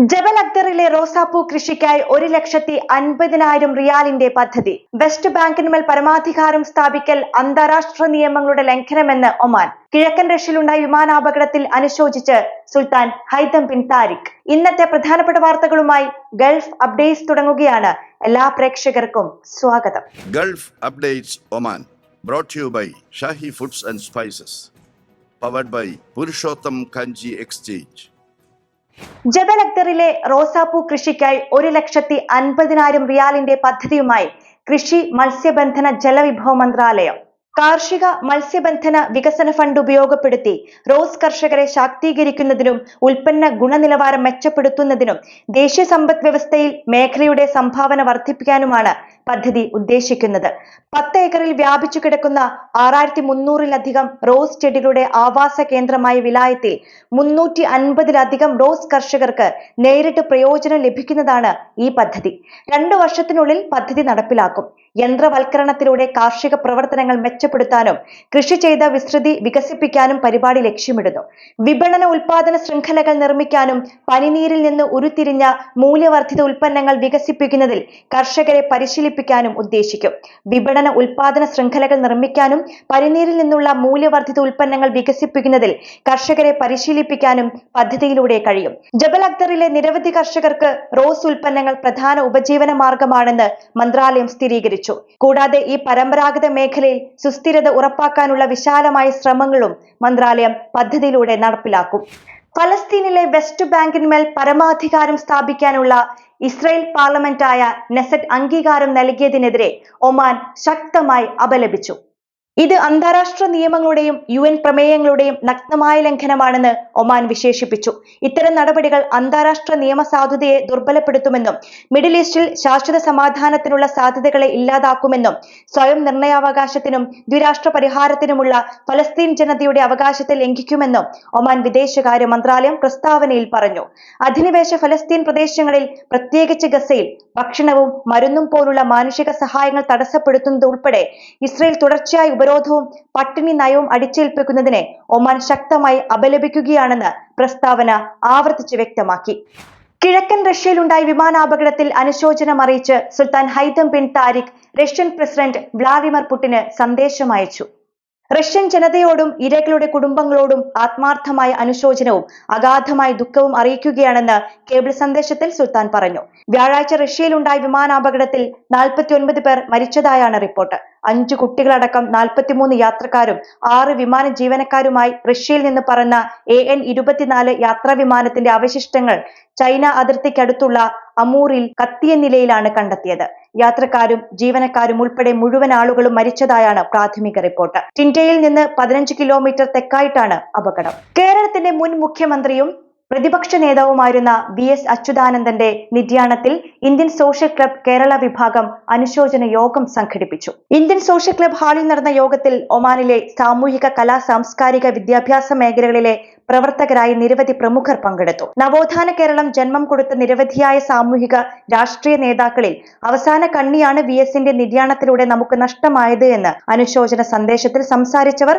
ജബൽ അക്തറിലെ റോസാപ്പൂ കൃഷിക്കായി ഒരു ലക്ഷത്തി അൻപതിനായിരം റിയാലിന്റെ പദ്ധതി. വെസ്റ്റ് ബാങ്കിന്മേൽ പരമാധികാരം സ്ഥാപിക്കൽ അന്താരാഷ്ട്ര നിയമങ്ങളുടെ ലംഘനമെന്ന് ഒമാൻ. കിഴക്കൻ റഷ്യയിലുണ്ടായ വിമാനാപകടത്തിൽ അനുശോചിച്ച് സുൽത്താൻ ഹൈതം ബിൻ താരിഖ്. ഇന്നത്തെ പ്രധാനപ്പെട്ട വാർത്തകളുമായി ഗൾഫ് അപ്ഡേറ്റ്സ് തുടങ്ങുകയാണ്. എല്ലാ പ്രേക്ഷകർക്കും സ്വാഗതം. Gulf updates Oman brought you by Shahi foods and spices powered by Purushottam Kanji Kanji അക്തറിലെ റോസാപ്പൂ കൃഷിക്കായി ഒരു ലക്ഷത്തി അൻപതിനായിരം റിയാലിന്റെ പദ്ധതിയുമായി കൃഷി മത്സ്യബന്ധന ജലവിഭവ മന്ത്രാലയം. കാർഷിക മത്സ്യബന്ധന വികസന ഫണ്ട് ഉപയോഗപ്പെടുത്തി റോസ് കർഷകരെ ശാക്തീകരിക്കുന്നതിനും ഉൽപ്പന്ന ഗുണനിലവാരം മെച്ചപ്പെടുത്തുന്നതിനും ദേശീയ സമ്പദ് വ്യവസ്ഥയിൽ മേഖലയുടെ സംഭാവന വർദ്ധിപ്പിക്കാനുമാണ് പദ്ധതി ഉദ്ദേശിക്കുന്നത്. പത്ത് ഏക്കറിൽ വ്യാപിച്ചു കിടക്കുന്ന ആറായിരത്തി മുന്നൂറിലധികം റോസ് ചെടികളുടെ ആവാസ കേന്ദ്രമായ വിലായത്തിൽ മുന്നൂറ്റി അൻപതിലധികം റോസ് കർഷകർക്ക് നേരിട്ട് പ്രയോജനം ലഭിക്കുന്നതാണ് ഈ പദ്ധതി. രണ്ടു വർഷത്തിനുള്ളിൽ പദ്ധതി നടപ്പിലാക്കും. യന്ത്രവൽക്കരണത്തിലൂടെ കാർഷിക പ്രവർത്തനങ്ങൾ മെച്ചപ്പെടുത്താനും കൃഷി ചെയ്ത വിസ്തൃതി വികസിപ്പിക്കാനും പരിപാടി ലക്ഷ്യമിടുന്നു. വിപണന ഉൽപാദന ശൃംഖലകൾ നിർമ്മിക്കാനും പനിനീരിൽ നിന്ന് ഉരുത്തിരിഞ്ഞ മൂല്യവർദ്ധിത ഉൽപ്പന്നങ്ങൾ വികസിപ്പിക്കുന്നതിൽ കർഷകരെ പരിശീലിപ്പിക്കാനും ഉദ്ദേശിക്കും. വിപണന ഉൽപാദന ശൃംഖലകൾ നിർമ്മിക്കാനും പനിനീരിൽ നിന്നുള്ള മൂല്യവർദ്ധിത ഉൽപ്പന്നങ്ങൾ വികസിപ്പിക്കുന്നതിൽ കർഷകരെ പരിശീലിപ്പിക്കാനും പദ്ധതിയിലൂടെ കഴിയും. ജബൽ അക്തറിലെ നിരവധി കർഷകർക്ക് റോസ് ഉൽപ്പന്നങ്ങൾ പ്രധാന ഉപജീവന മാർഗമാണെന്ന് മന്ത്രാലയം സ്ഥിരീകരിച്ചു. കൂടാതെ ഈ പരമ്പരാഗത മേഖലയിൽ സുസ്ഥിരത ഉറപ്പാക്കാനുള്ള വിശാലമായ ശ്രമങ്ങളും മന്ത്രാലയം പദ്ധതിയിലൂടെ നടപ്പിലാക്കും. ഫലസ്തീനിലെ വെസ്റ്റ് ബാങ്കിന്മേൽ പരമാധികാരം സ്ഥാപിക്കാനുള്ള ഇസ്രയേൽ പാർലമെന്റായ നെസറ്റ് അംഗീകാരം നൽകിയതിനെതിരെ ഒമാൻ ശക്തമായി അപലപിച്ചു. ഇത് അന്താരാഷ്ട്ര നിയമങ്ങളുടെയും യു എൻ പ്രമേയങ്ങളുടെയും നഗ്നമായ ലംഘനമാണെന്ന് ഒമാൻ വിശേഷിപ്പിച്ചു. ഇത്തരം നടപടികൾ അന്താരാഷ്ട്ര നിയമസാധുതയെ ദുർബലപ്പെടുത്തുമെന്നും മിഡിൽ ഈസ്റ്റിൽ ശാശ്വത സമാധാനത്തിനുള്ള സാധ്യതകളെ ഇല്ലാതാക്കുമെന്നും സ്വയം നിർണയാവകാശത്തിനും ദ്വിരാഷ്ട്ര പരിഹാരത്തിനുമുള്ള ഫലസ്തീൻ ജനതയുടെ അവകാശത്തെ ലംഘിക്കുമെന്നും ഒമാൻ വിദേശകാര്യ മന്ത്രാലയം പ്രസ്താവനയിൽ പറഞ്ഞു. അധിനിവേശ ഫലസ്തീൻ പ്രദേശങ്ങളിൽ പ്രത്യേകിച്ച് ഗസയിൽ ഭക്ഷണവും മരുന്നും പോലുള്ള മാനുഷിക സഹായങ്ങൾ തടസ്സപ്പെടുത്തുന്നത് ഉൾപ്പെടെ ഇസ്രയേൽ തുടർച്ചയായ ഉപരോധവും പട്ടിണി നയവും അടിച്ചേൽപ്പിക്കുന്നതിനെ ഒമാൻ ശക്തമായി അപലപിക്കുകയാണെന്ന് പ്രസ്താവന ആവർത്തിച്ച് വ്യക്തമാക്കി. കിഴക്കൻ റഷ്യയിലുണ്ടായ വിമാനാപകടത്തിൽ അനുശോചനം അറിയിച്ച് Sultan Haitham bin Tariq Russian president Vladimir പുടിന് സന്ദേശം അയച്ചു. റഷ്യൻ ജനതയോടും ഇരകളുടെ കുടുംബങ്ങളോടും ആത്മാർത്ഥമായ അനുശോചനവും അഗാധമായ ദുഃഖവും അറിയിക്കുകയാണെന്ന് കേബിൾ സന്ദേശത്തിൽ സുൽത്താൻ പറഞ്ഞു. വ്യാഴാഴ്ച റഷ്യയിലുണ്ടായ വിമാനാപകടത്തിൽ നാൽപ്പത്തി ഒൻപത് പേർ മരിച്ചതായാണ് റിപ്പോർട്ട്. അഞ്ചു കുട്ടികളടക്കം നാൽപ്പത്തിമൂന്ന് യാത്രക്കാരും ആറ് വിമാന ജീവനക്കാരുമായി റഷ്യയിൽ നിന്ന് പറന്ന എ എൻ ഇരുപത്തിനാല് യാത്രാ വിമാനത്തിന്റെ അവശിഷ്ടങ്ങൾ ചൈന അതിർത്തിക്കടുത്തുള്ള അമൂറിൽ കത്തിയ നിലയിലാണ് കണ്ടെത്തിയത്. യാത്രക്കാരും ജീവനക്കാരും ഉൾപ്പെടെ മുഴുവൻ ആളുകളും മരിച്ചതായാണ് പ്രാഥമിക റിപ്പോർട്ട്. ടിൻഡയിൽ നിന്ന് പതിനഞ്ച് കിലോമീറ്റർ തെക്കായിട്ടാണ് അപകടം. കേരളത്തിന്റെ മുൻ മുഖ്യമന്ത്രിയും പ്രതിപക്ഷ നേതാവുമായിരുന്ന വി എസ് അച്യുതാനന്ദന്റെ നിര്യാണത്തിൽ ഇന്ത്യൻ സോഷ്യൽ ക്ലബ് കേരള വിഭാഗം അനുശോചന യോഗം സംഘടിപ്പിച്ചു. ഇന്ത്യൻ സോഷ്യൽ ക്ലബ് ഹാളിൽ നടന്ന യോഗത്തിൽ ഒമാനിലെ സാമൂഹിക കലാ സാംസ്കാരിക വിദ്യാഭ്യാസ മേഖലകളിലെ പ്രവർത്തകരായി നിരവധി പ്രമുഖർ പങ്കെടുത്തു. നവോത്ഥാന കേരളം ജന്മം കൊടുത്ത നിരവധിയായ സാമൂഹിക രാഷ്ട്രീയ നേതാക്കളിൽ അവസാന കണ്ണിയാണ് വി എസിന്റെ നിര്യാണത്തിലൂടെ നമുക്ക് നഷ്ടമായത് എന്ന് അനുശോചന സന്ദേശത്തിൽ സംസാരിച്ചവർ